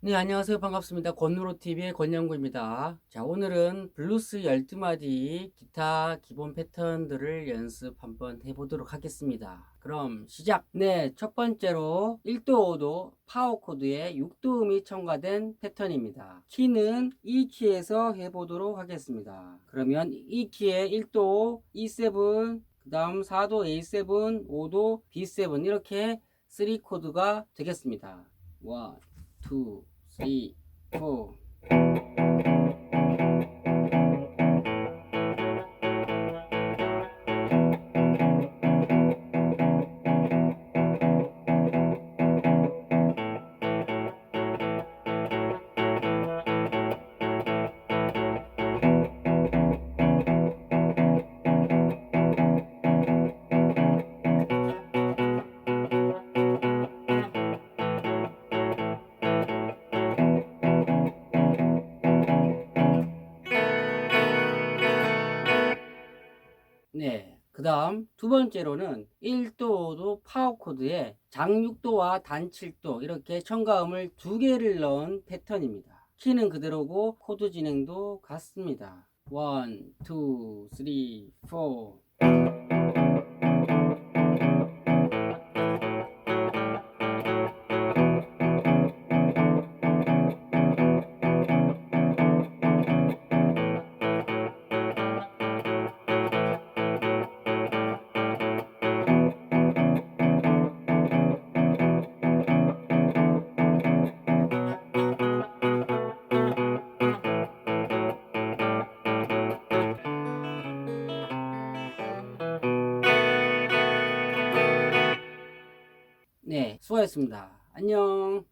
네, 안녕하세요. 반갑습니다. 권누로TV의 권영구입니다. 자, 오늘은 블루스 12마디 기타 기본 패턴들을 연습 한번 해보도록 하겠습니다. 그럼 시작! 네, 첫 번째로 1도, 5도 파워 코드에 6도 음이 첨가된 패턴입니다. 키는 이 키에서 해보도록 하겠습니다. 그러면 이 키에 1도, E7, 그 다음 4도 A7, 5도 B7 이렇게 3 코드가 되겠습니다. 1, two, three, four. 네. 그 다음 두 번째로는 1도도 파워 코드에 장육도와 단칠도 이렇게 첨가음을 두 개를 넣은 패턴입니다. 키는 그대로고 코드 진행도 같습니다. 1, 2, 3, 4. 네, 수고하셨습니다. 안녕.